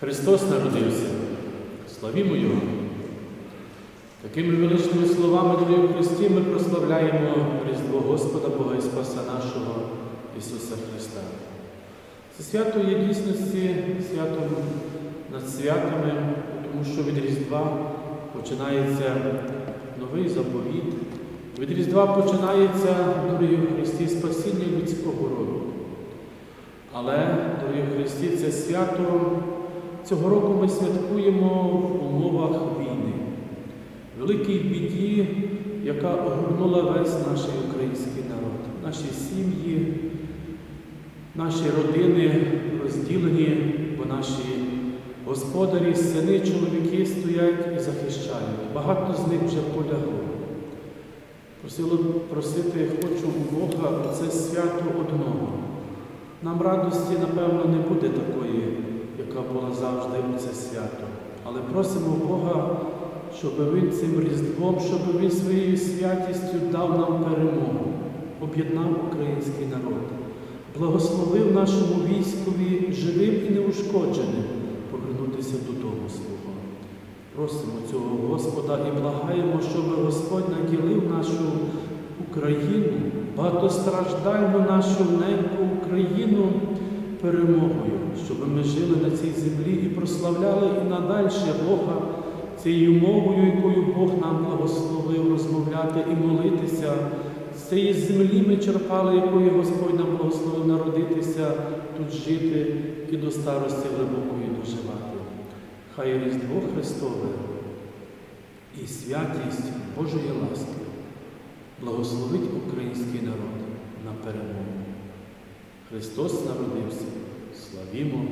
Христос народився. Славімо Його! Такими величними словами, дорогі в Христі, ми прославляємо Різдво Господа Бога і Спаса нашого Ісуса Христа. Це свято є дійсності святом над святами, тому що від Різдва починається новий заповіт. Від Різдва починається, дорогі Христі, спасіння людського роду. Але, дорогі в Христі, це свято цього року ми святкуємо в умовах війни, великій біді, яка огорнула весь наш український народ, наші сім'ї, наші родини розділені, бо наші господарі, сини, чоловіки стоять і захищають. Багато з них вже полягло. Просило просити хочу у Бога це свято одного. Нам радості, напевно, не буде такої, яка була завжди у це свято. Але просимо Бога, щоб Він цим Різдвом, щоб Він своєю святістю дав нам перемогу, об'єднав український народ, благословив нашому військові живим і неушкодженим повернутися додому свого. Просимо цього Господа і благаємо, щоб Господь наділив нашу Україну, багатостраждальну нашу неньку Україну перемогою, щоб ми жили на цій землі прославляли і надальше Бога цією мовою, якою Бог нам благословив розмовляти і молитися. З цієї землі ми черпали, якою Господь нам благословив народитися, тут жити і до старості глибокої доживати. Хай Різдво Христове і святість Божої ласки благословить український народ на перемогу. Христос народився. Славімо